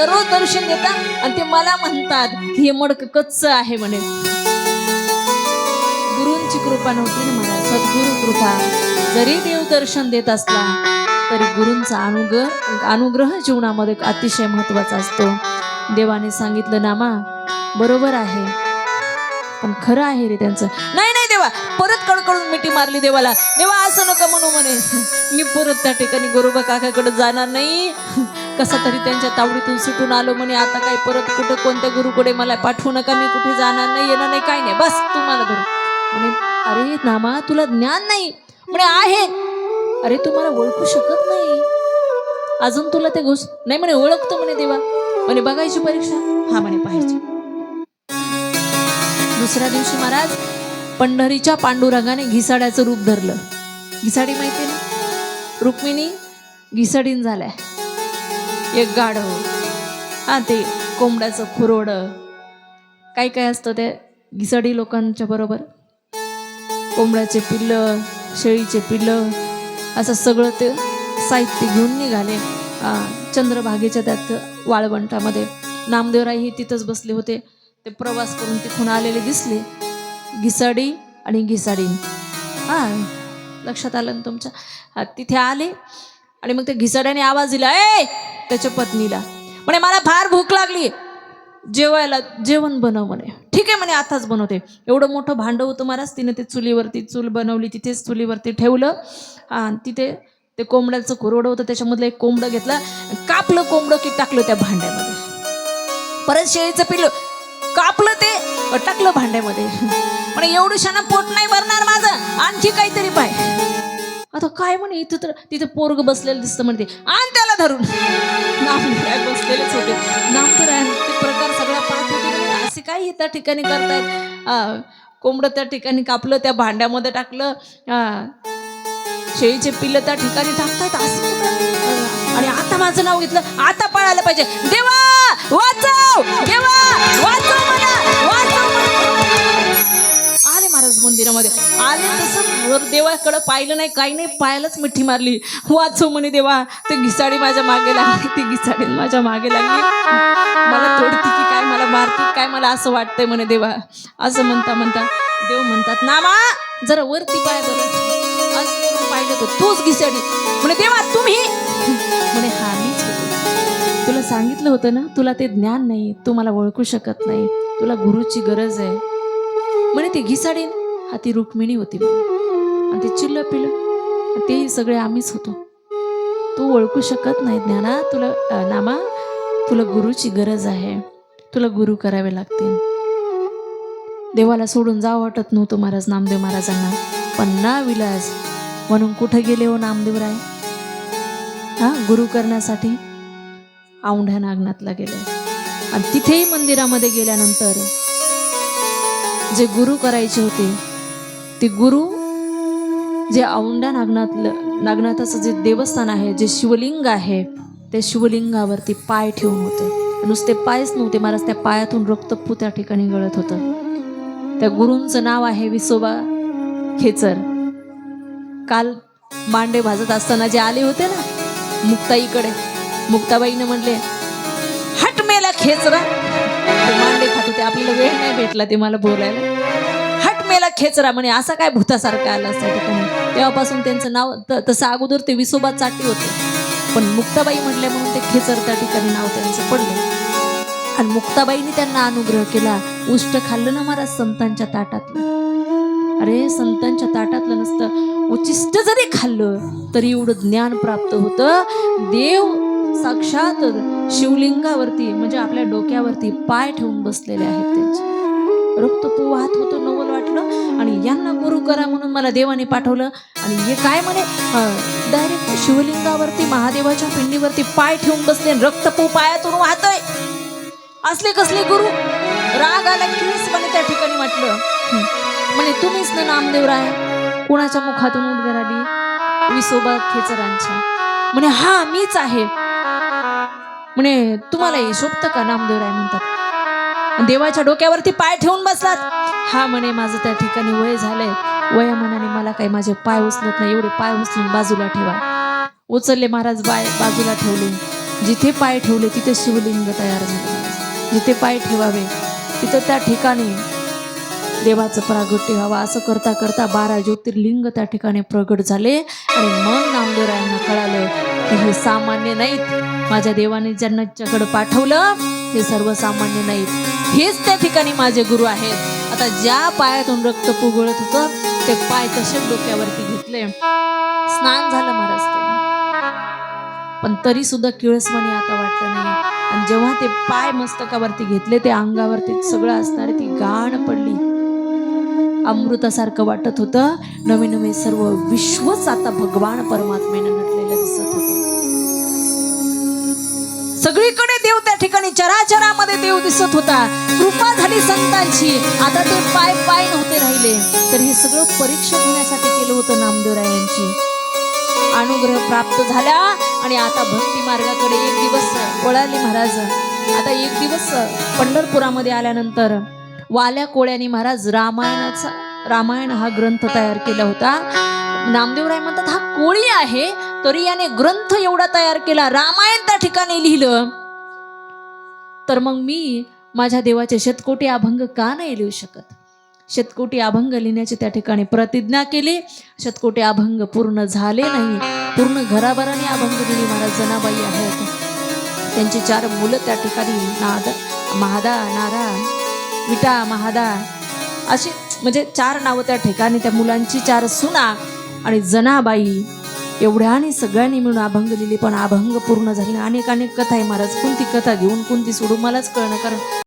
दररोज दर्शन देतात आणि ते मला म्हणतात हे मडक कच्च आहे म्हणे. गुरुंची कृपा नव्हती ना मला सद्गुरु कृपा. जरी देव दर्शन देत असला तरी गुरुंचा अनुग्रह अनुग्रह जीवनामध्ये अतिशय महत्त्वाचा असतो. देवाने सांगितलं नामा बरोबर आहे. पण खरं आहे रे त्यांचं. नाही नाही देवा परत कडकडून मिठी मारली देवाला. देवा असं नका म्हणू म्हणे. मी परत त्या ठिकाणी गोरोबा काकाकडे जाणार नाही. कसा तरी त्यांच्या तावडीतून सुटून आलो म्हणे. आता काय परत कुठं कोणत्या गुरुकडे मला पाठवू नका. मी कुठे जाणार नाही येणार नाही काय नाही. बस तुम्हाला धरू म्हणे अरे नामा तुला ज्ञान नाही. म्हणे आहे. अरे तू मला ओळखू शकत नाही. अजून तुला ते गोष्ट नाही म्हणे ओळखतो म्हणे देवा. म्हणे बघायची परीक्षा? हा म्हणे पाहायची. दुसऱ्या दिवशी महाराज पंढरीच्या पांडुरंगाने घिसाड्याचं रूप धरलं. घिसाडी माहिती ना? रुक्मिणी घिसाडीन झाल्या. एक गाढव. हा ते कोंबड्याचं खुरोड. काय काय असतं ते घिसाडी लोकांच्या बरोबर? कोंबड्याचे पिल्लं शेळीचे पिल्लं असं सगळं ते साहित्य घेऊन निघाले. आ, चंद्रभागेच्या त्यात वाळवंटामध्ये. नामदेवराय हे तिथंच बसले होते. ते प्रवास करून तिथून आलेले दिसले. घिसाडी आणि घिसाडी हा लक्षात आलं ना तुमच्या? हा, तिथे आले आणि मग त्या घिसाड्याने आवाज दिला ए! त्याच्या पत्नीला. म्हणे मला फार भूक लागली. जेवायला जेवण बनव म्हणे. ठीक आहे म्हणे आताच बनवते. एवढं मोठं भांडं होतं महाराज तिने ते चुलीवरती चूल बनवली तिथेच चुलीवरती ठेवलं. आणि तिथे ते कोंबड्याचं कुरवडं होतं त्याच्यामधलं एक कोंबडं घेतलं कापलं कोंबडं की टाकलं त्या भांड्यामध्ये. परत शेळीचं पिलं कापलं ते टाकलं भांड्यामध्ये. म्हणे एवढं शाना पोट नाही भरणार माझं. आणखी काहीतरी पाय. आता काय म्हणे इथं तर तिथे पोरग बसलेलं दिसतं म्हणते आण त्याला धरून. नामदेवराय बसलेलेच होते. नामदेवराय ते प्रकार सगळ्या पाहत होते असे काय त्या ठिकाणी करतायत कोंबडं त्या ठिकाणी कापलं त्या भांड्यामध्ये टाकलं. शेळीचे पिल्लं त्या ठिकाणी टाकतायत असं आणि आता माझं नाव घेतलं. आता पळायला पाहिजे. देवा वाचव! देवा वाचव वाचव! मंदिरामध्ये. आले तसं देवाकडं पाहिलं नाही काही नाही पायालाच मिठी मारली. वाचव म्हणे देवा ते घिसाडी माझ्या मागे लागली ती घिसाडी माझ्या मागे लागली. मला तोडती की काय मला मारती काय मला असं वाटतंय म्हणे देवा. असं म्हणता म्हणता देव म्हणतात नामा जरा वरती पाय बरं पाहिलं तर तूच घिसाडी. म्हणे देवा तुम्ही? म्हणे हा मीच तुला सांगितलं होतं ना तुला ते ज्ञान नाही तू मला ओळखू शकत नाही तुला गुरुची गरज आहे. म्हणे ते घिसाडीन हा ती रुक्मिणी होती आणि ते चिल्ल पिलं तेही सगळे आम्हीच होतो. तू ओळखू शकत नाही ज्ञाना तुला नामा तुला गुरुची गरज आहे. तुला गुरु करावे लागतील. देवाला सोडून जावं वाटत नव्हतं महाराज नामदेव महाराजांना. पण ना विलास म्हणून कुठं गेले हो नामदेवराय? हा गुरु करण्यासाठी औंढ्या नागनाथला गेले. आणि तिथेही मंदिरामध्ये गेल्यानंतर जे गुरु करायचे होते ते गुरु जे औंढा नागनाथलं नागनाथाचं जे देवस्थान आहे जे शिवलिंग आहे त्या शिवलिंगावरती पाय ठेवून होते. नुसते पायच नव्हते महाराज त्या पायातून रक्तपू त्या ठिकाणी गळत होतं. त्या गुरूंचं नाव आहे विसोबा खेचर. काल मांडे भाजत असताना जे आले होते ना मुक्ताईकडे मुक्ताबाईनं म्हणले हट मेला खेचरा. मांडे खात होते आपल्याला वेळ नाही भेटला ते मला बोलायला. खेचरा म्हणे असा काय भूतासारखा आला असता ठिकाणी तेव्हापासून त्यांचं नाव त- तसं अगोदर ते विसोबा चाटी होते. पण मुक्ताबाई म्हटल्या म्हणून ते खेचर त्या ठिकाणी नाव त्यांचं पडलं. आणि मुक्ताबाईने त्यांना अनुग्रह केला. उष्ट खाल्लं ना महाराज संतांच्या ताटातलं. अरे संतांच्या ताटातलं नसतं. उचिष्ट जरी खाल्लं तरी एवढं ज्ञान प्राप्त होतं. देव साक्षात शिवलिंगावरती म्हणजे आपल्या डोक्यावरती पाय ठेवून बसलेले आहेत त्यांचे. रक्त वाहत होतो नवल वाटलं. आणि यांना गुरु करा म्हणून मला देवाने पाठवलं. आणि हे काय म्हणे? डायरेक्ट शिवलिंगावरती महादेवाच्या पिंडीवरती पाय ठेवून बसले आणि रक्तपू पायातून वाहतोय. असले कसले गुरु? राग आला कीच म्हणे त्या ठिकाणी म्हटलं म्हणे तुम्हीच ना नामदेवराय कोणाच्या मुखातून उद्गार आली विसोबा खेचरांच्या. म्हणे हा मीच आहे. म्हणे तुम्हाला हे शोभतं का? नामदेवराय म्हणतात. देवाच्या डोक्यावरती पाय ठेवून बसलात. हा म्हणे माझं त्या ठिकाणी वय झालंय. वयामानाने मला काही माझे पाय उचलत नाही. एवढे पाय उचलून बाजूला ठेवा. उचलले महाराज बाय बाजूला ठेवले. जिथे पाय ठेवले तिथे शिवलिंग तयार झाले. जिथे पाय ठेवावे तिथं त्या ठिकाणी देवाचं प्रागट्य व्हावं असं करता करता बारा ज्योतिर्लिंग त्या ठिकाणी प्रगट झाले. आणि मग नामदेवरायांना कळालं की हे सामान्य नाहीत. माझ्या देवाने ज्यांच्याकडे पाठवलं हे सर्वसामान्य नाहीत हेच त्या ठिकाणी माझे गुरु आहेत. आता ज्या पायातून रक्त पुगळत होतं ते पाय तसे डोक्यावरती घेतले. स्नान झालं महाराज पण तरी सुद्धा किळसवाणी आता वाटलं नाही. आणि जेव्हा ते पाय मस्तकावरती घेतले ते अंगावरती सगळं असणारे ती गाण पडली. अमृतासारखं वाटत होतं. नवे नवे सर्व विश्वच आता भगवान परमात्म्याने नटलेलं दिसत ठिकाणी चराचरामध्ये देव दिसत होता. कृपा झाली संतांची. आता ते पाय पाय नव्हते राहिले. तर हे सगळं परीक्षा घेण्यासाठी केलं होतं नामदेवरायांची अनुग्रह प्राप्त झाला आणि आता भक्ती मार्गाकडे एक दिवस वळाले महाराज. आता एक दिवस पंढरपुरामध्ये आल्यानंतर वाल्या कोळ्यांनी महाराज रामायणाचा रामायण हा ग्रंथ तयार केला होता. नामदेवराय म्हणतात हा कोळी आहे तरी याने ग्रंथ एवढा तयार केला. रामायण त्या ठिकाणी लिहिलं. तर मग मी माझ्या देवाचे शतकोटी अभंग का नाही लिहू शकत? शतकोटी अभंग लिहिण्याची त्या ठिकाणी प्रतिज्ञा केली. शतकोटी अभंग पूर्ण झाले नाही. पूर्ण घराभराने अभंग दिली महाराज जनाबाई आहेत. त्यांची चार मुलं त्या ठिकाणी. नाद महादा नारा विटा महादा. अशी म्हणजे चार नावं त्या ठिकाणी. त्या मुलांची चार सुना आणि जनाबाई. एवढ्याने सगळ्यांनी मिळून अभंग लिहिली पण अभंग पूर्ण झाले. अनेक अनेक कथा आहे महाराज. कोणती कथा घेऊन कोणती सोडून? मलाच कळणं कारण